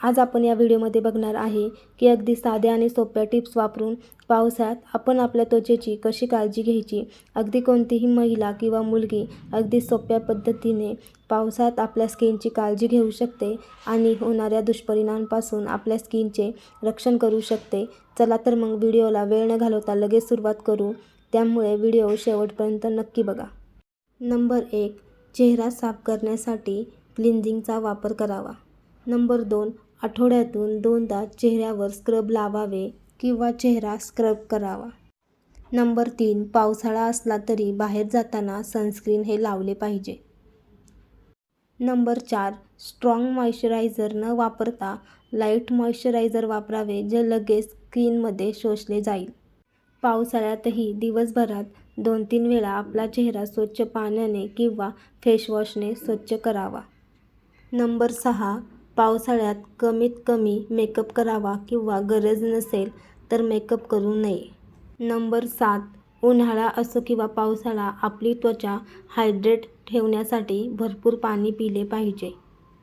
आज आपण या व्हिडिओमध्ये बघणार आहे की अगदी साध्या आणि सोप्या टिप्स वापरून पावसात आपण आपल्या त्वचेची कशी काळजी घ्यायची? अगदी कोणतीही महिला किंवा मुलगी अगदी सोप्या पद्धतीने पावसात आपल्या स्किनची काळजी घेऊ शकते आणि होणाऱ्या दुष्परिणामांपासून आपल्या स्किनचे रक्षण करू शकते. चला तर मग व्हिडिओला वेळ न घालवता लगेच सुरुवात करू. त्यामुळे व्हिडिओ शेवटपर्यंत नक्की बघा. नंबर एक चेहरा साफ करण्यासाठी क्लिन्झिंगचा वापर करावा. नंबर दोन आठवड्यातून दोनदा चेहऱ्यावर स्क्रब लावावे किंवा चेहरा स्क्रब करावा. नंबर तीन पावसाळा असला तरी बाहेर जाताना सनस्क्रीन हे लावले पाहिजे. नंबर चार स्ट्रॉंग मॉइश्चरायझर न वापरता लाइट मॉइश्चरायझर वापरावे जे लगेच स्किनमध्ये शोषले जाईल. पावसाळ्यातही दिवसभरात दोन तीन वेळा आपला चेहरा स्वच्छ पाण्याने किंवा फेसवॉशने स्वच्छ करावा. नंबर सहा पावसाळ्यात कमीत कमी मेकअप करावा किंवा गरज नसेल तर मेकअप करू नये. नंबर सात उन्हाळा असो किंवा पावसाळा आपली त्वचा हायड्रेट ठेवण्यासाठी भरपूर पाणी पिले पाहिजे.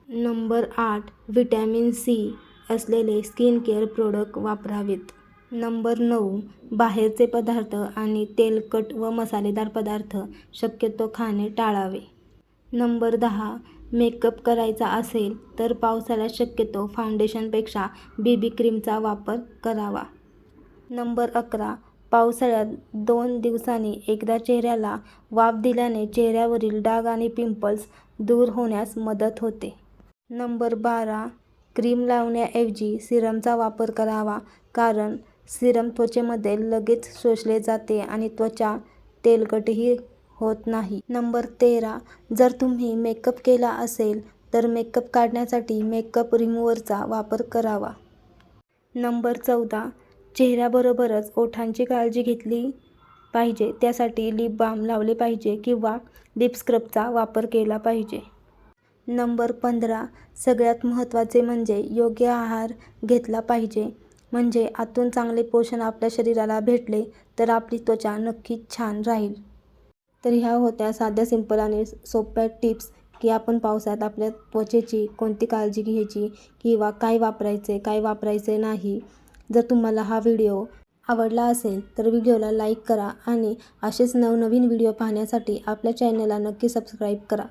नंबर आठ व्हिटॅमिन सी असलेले स्किन केअर प्रोडक्ट वापरावेत. नंबर नऊ बाहेरचे पदार्थ आणि तेलकट व मसालेदार पदार्थ शक्यतो खाणे टाळावे. नंबर दहा मेकअप करायचा असेल तर पावसाळ्यात शक्यतो फाउंडेशनपेक्षा बी बी क्रीमचा वापर करावा. नंबर अकरा. पावसाळ्यात दोन दिवसांनी एकदा चेहऱ्याला वाफ दिल्याने चेहऱ्यावरील डाग आणि पिंपल्स दूर होण्यास मदत होते. नंबर बारा. क्रीम लावण्याऐवजी सिरमचा वापर करावा कारण सिरम त्वचेमध्ये लगेच शोषले जाते आणि त्वचा तेलकटही होत नाही. नंबर तेरा. जर तुम्ही मेकअप केला असेल तर मेकअप काढण्यासाठी मेकअप रिमूव्हरचा वापर करावा. नंबर चौदा. चेहऱ्याबरोबरच ओठांची काळजी घेतली पाहिजे. त्यासाठी लिप बाम लावले पाहिजे किंवा लिप स्क्रबचा वापर केला पाहिजे. नंबर पंधरा. सगळ्यात महत्त्वाचे म्हणजे योग्य आहार घेतला पाहिजे. म्हणजे आतून चांगले पोषण आपल्या शरीराला भेटले तर आपली त्वचा नक्कीच छान राहील. तर ह्या होत्या साध्या सिंपल आणि सोप्या टिप्स की आपण पावसात आपल्या त्वचेची कोणती काळजी घ्यायची किंवा काय वापरायचे काय वापरायचे नाही. जर तुम्हाला हा व्हिडिओ आवडला असेल तर व्हिडिओला लाईक करा आणि असेच नवनवीन व्हिडिओ पाहण्यासाठी आपल्या चॅनलला नक्की सबस्क्राईब करा.